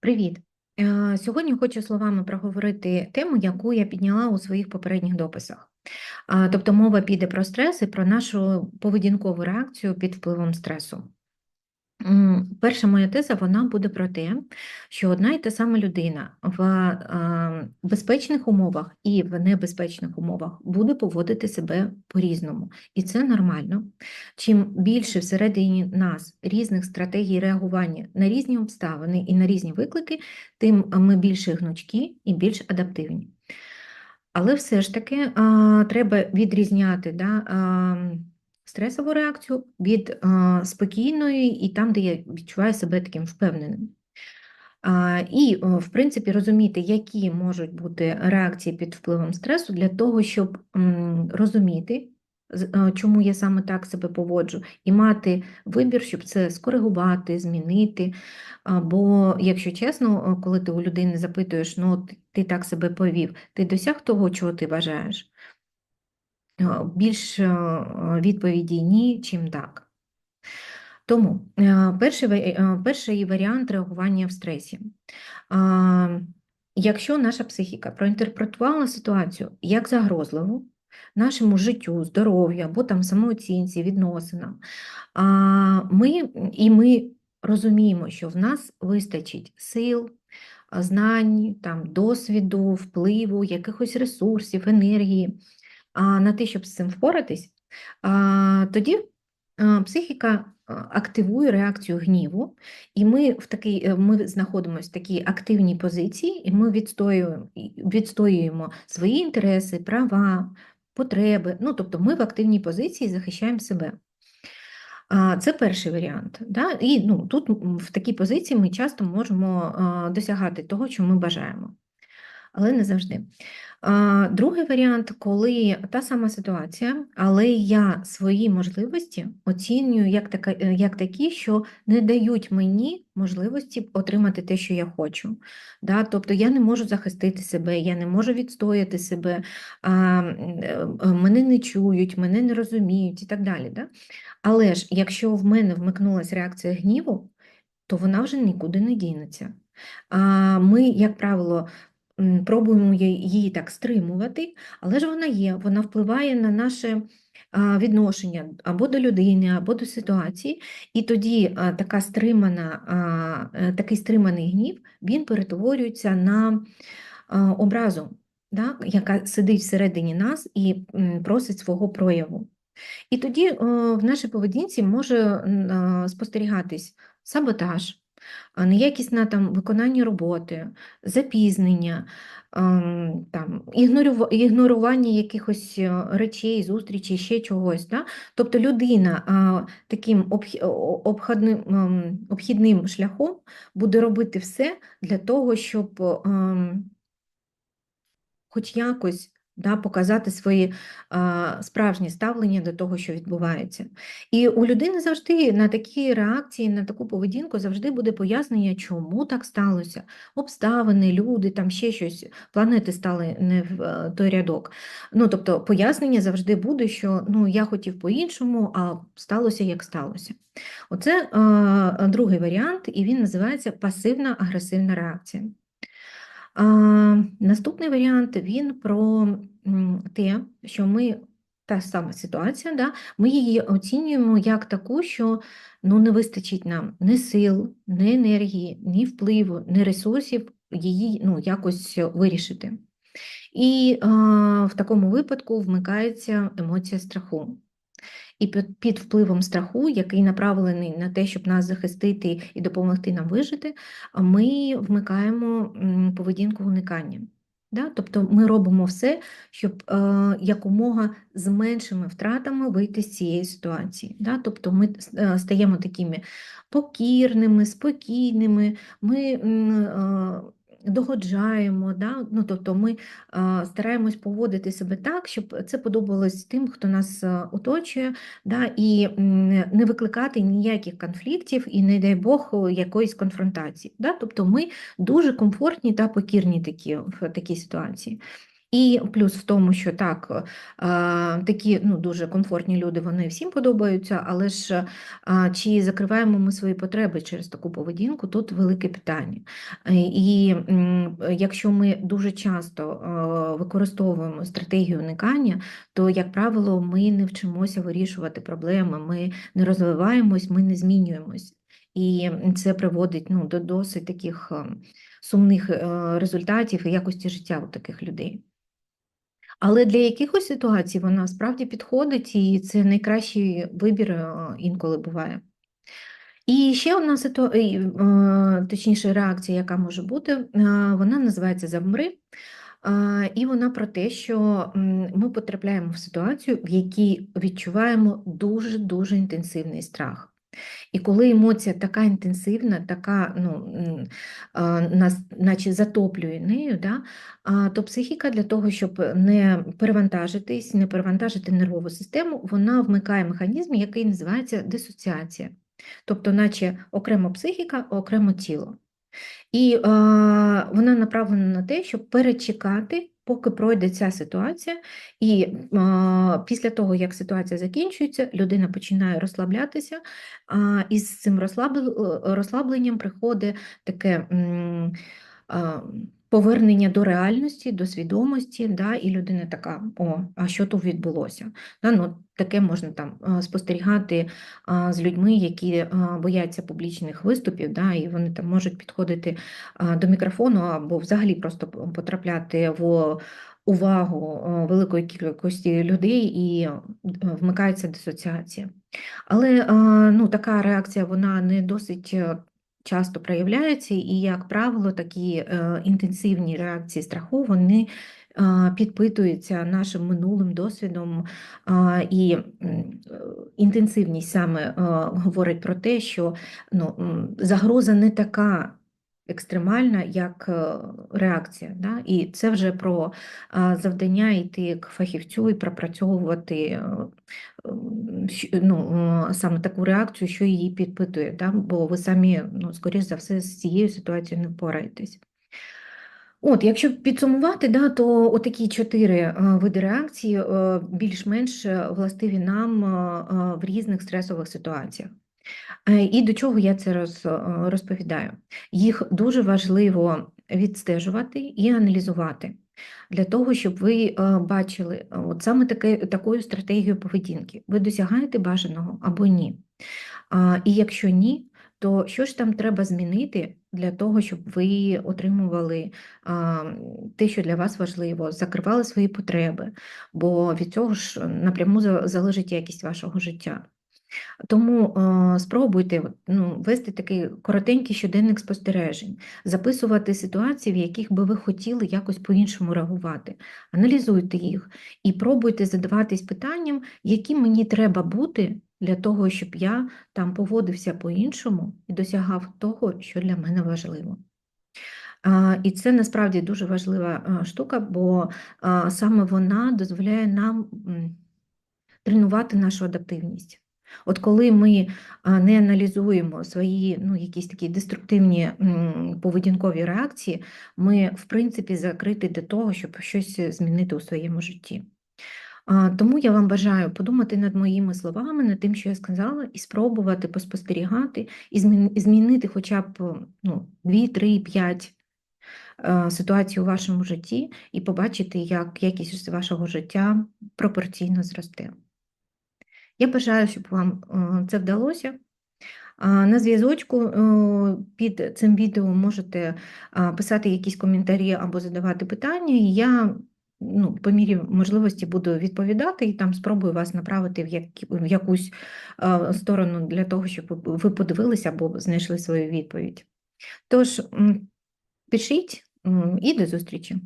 Привіт! Е, Сьогодні хочу словами проговорити тему, яку я підняла у своїх попередніх дописах. Тобто мова піде про стрес і про нашу поведінкову реакцію під впливом стресу. Перша моя теза вона буде про те, що одна і та сама людина в е, безпечних умовах і в небезпечних умовах буде поводити себе по-різному. І це нормально. Чим більше всередині нас різних стратегій реагування на різні обставини і на різні виклики, тим ми більше гнучкі і більш адаптивні. Але все ж таки треба відрізняти да, а, стресову реакцію від а, спокійної і там, де я відчуваю себе таким впевненим. І, в принципі, розуміти, які можуть бути реакції під впливом стресу, для того, щоб розуміти, чому я саме так себе поводжу, і мати вибір, щоб це скоригувати, змінити. Бо, якщо чесно, коли ти у людини запитуєш, ну ти так себе повів, ти досяг того, чого ти бажаєш? А, Більш е, відповіді ні, чим так. Тому е, перший, е, перший варіант реагування в стресі. Якщо наша психіка проінтерпретувала ситуацію як загрозливу нашому життю, здоров'ю або там самооцінці, відносинам, ми, і ми розуміємо, що в нас вистачить сил, знань, там, досвіду, впливу, якихось ресурсів, енергії на те, щоб з цим впоратись, тоді психіка активує реакцію гніву, і ми в такий, е, ми знаходимося в такій активній позиції, і ми відстоюємо, відстоюємо свої інтереси, права, потреби. Ну, тобто ми в активній позиції захищаємо себе. Це перший варіант. Да? І ну, тут в такій позиції ми часто можемо досягати того, що ми бажаємо, але не завжди. Другий варіант, коли та сама ситуація, але я свої можливості оцінюю як, така, е, як такі, що не дають мені можливості отримати те, що я хочу. Да? Тобто я не можу захистити себе, я не можу відстояти себе, е, мене не чують, мене не розуміють і так далі. Да? Але ж якщо в мене вмикнулася реакція гніву, то вона вже нікуди не дінеться. Ми, як правило, пробуємо її, так стримувати, але ж вона є, вона впливає на наше відношення або до людини, або до ситуації, і тоді така стримана, е, такий стриманий гнів, він перетворюється на образу, да, яка сидить всередині нас і просить свого прояву. І тоді е, в нашій поведінці може е, спостерігатись саботаж, а, неякісне там виконання роботи, запізнення, ем, там, ігнорування якихось е, речей, зустрічей, ще чогось. Да? Тобто людина таким обх- о- обходним, ем, обхідним шляхом буде робити все для того, щоб ем, хоч якось да, показати свої а, справжні ставлення до того, що відбувається. І у людини завжди на такі реакції, на таку поведінку завжди буде пояснення, чому так сталося. Обставини, люди, там ще щось, планети стали не в е, той рядок. Ну, тобто пояснення завжди буде, що ну, я хотів по-іншому, а сталося як сталося. Оце е, другий варіант, і він називається пасивна агресивна реакція. А, наступний варіант він про те, що ми та сама ситуація, да, ми її оцінюємо як таку, що ну, не вистачить нам ні сил, ні енергії, ні впливу, ні ресурсів її ну, якось вирішити. І а, в такому випадку вмикається емоція страху. І під, впливом страху, який направлений на те, щоб нас захистити і допомогти нам вижити, ми вмикаємо поведінку уникання. Да? Тобто ми робимо все, щоб е, якомога з меншими втратами вийти з цієї ситуації. Да? Тобто ми е, стаємо такими покірними, спокійними, ми е, догоджаємо, да? ну, тобто ми е, стараємось поводити себе так, щоб це подобалось тим, хто нас оточує, да? і не викликати ніяких конфліктів і, не дай Бог, якоїсь конфронтації. Да? Тобто ми дуже комфортні та покірні такі в такій ситуації. І плюс в тому, що так, е, такі ну, дуже комфортні люди, вони всім подобаються, але ж е, чи закриваємо ми свої потреби через таку поведінку, тут велике питання. Е, і якщо ми дуже часто використовуємо стратегію уникання, то, як правило, ми не вчимося вирішувати проблеми, ми не розвиваємось, ми не змінюємось. І це приводить ну, до досить таких сумних результатів і якості життя у таких людей. Але для якихось ситуацій вона справді підходить, і це найкращий вибір е, інколи буває. І ще одна ситуація, е, точніше, реакція, яка може бути, е, вона називається Завмри. І вона про те, що ми потрапляємо в ситуацію, в якій відчуваємо дуже-дуже інтенсивний страх. І коли емоція така інтенсивна, така, ну, нас наче затоплює нею, да, то психіка для того, щоб не перевантажитись, не перевантажити нервову систему, вона вмикає механізм, який називається дисоціація. Тобто, наче окремо психіка, окремо тіло. І е, вона направлена на те, щоб перечекати поки пройде ця ситуація, і е, після того, як ситуація закінчується, людина починає розслаблятися, а, і з цим розслабленням приходить таке. а, Повернення до реальності, до свідомості, да, і людина така, о, а що тут відбулося? Да, ну, Таке можна там спостерігати а, з людьми, які а, бояться публічних виступів, да, і вони там можуть підходити до мікрофону або взагалі просто потрапляти в увагу великої кількості людей і вмикається дисоціація. Але ну, така реакція вона не досить часто проявляються, і, як правило, такі е, інтенсивні реакції страху вони підпитуються нашим минулим досвідом, і інтенсивність саме говорить про те, що ну, загроза не така. Екстремальна як е, реакція, Да? і це вже про завдання йти к фахівцю і пропрацьовувати е, ну, саме таку реакцію, що її підпитує, да? бо ви самі, ну, скоріш за все, з цією ситуацією не впораєтесь. От, якщо підсумувати, да, то отакі чотири види реакції більш-менш властиві нам в різних стресових ситуаціях. Е, і до чого я це розповідаю? Їх дуже важливо відстежувати і аналізувати для того, щоб ви бачили от саме таке, такою стратегією поведінки. Ви досягаєте бажаного або ні. І якщо ні, то що ж там треба змінити для того, щоб ви отримували те, що для вас важливо, закривали свої потреби, бо від цього ж напряму залежить якість вашого життя. Тому е, спробуйте ну, вести такий коротенький щоденник спостережень, записувати ситуації, в яких би ви хотіли якось по-іншому реагувати, аналізуйте їх і пробуйте задаватись питанням, яким мені треба бути для того, щоб я там поводився по-іншому і досягав того, що для мене важливо. І це насправді дуже важлива штука, бо саме вона дозволяє нам тренувати нашу адаптивність. От коли ми не аналізуємо свої ну, якісь такі деструктивні поведінкові реакції, ми, в принципі, закриті для того, щоб щось змінити у своєму житті. Тому я вам бажаю подумати над моїми словами, над тим, що я сказала, і спробувати поспостерігати, і змінити хоча б ну, 2, 3, 5 ситуацій у вашому житті, і побачити, як якість вашого життя пропорційно зросте. Я бажаю, щоб вам е, це вдалося. На зв'язочку е, під цим відео можете писати якісь коментарі або задавати питання, і я ну, по мірі можливості буду відповідати і там спробую вас направити в, як, в якусь сторону для того, щоб ви подивилися або знайшли свою відповідь. Тож, пишіть і до зустрічі!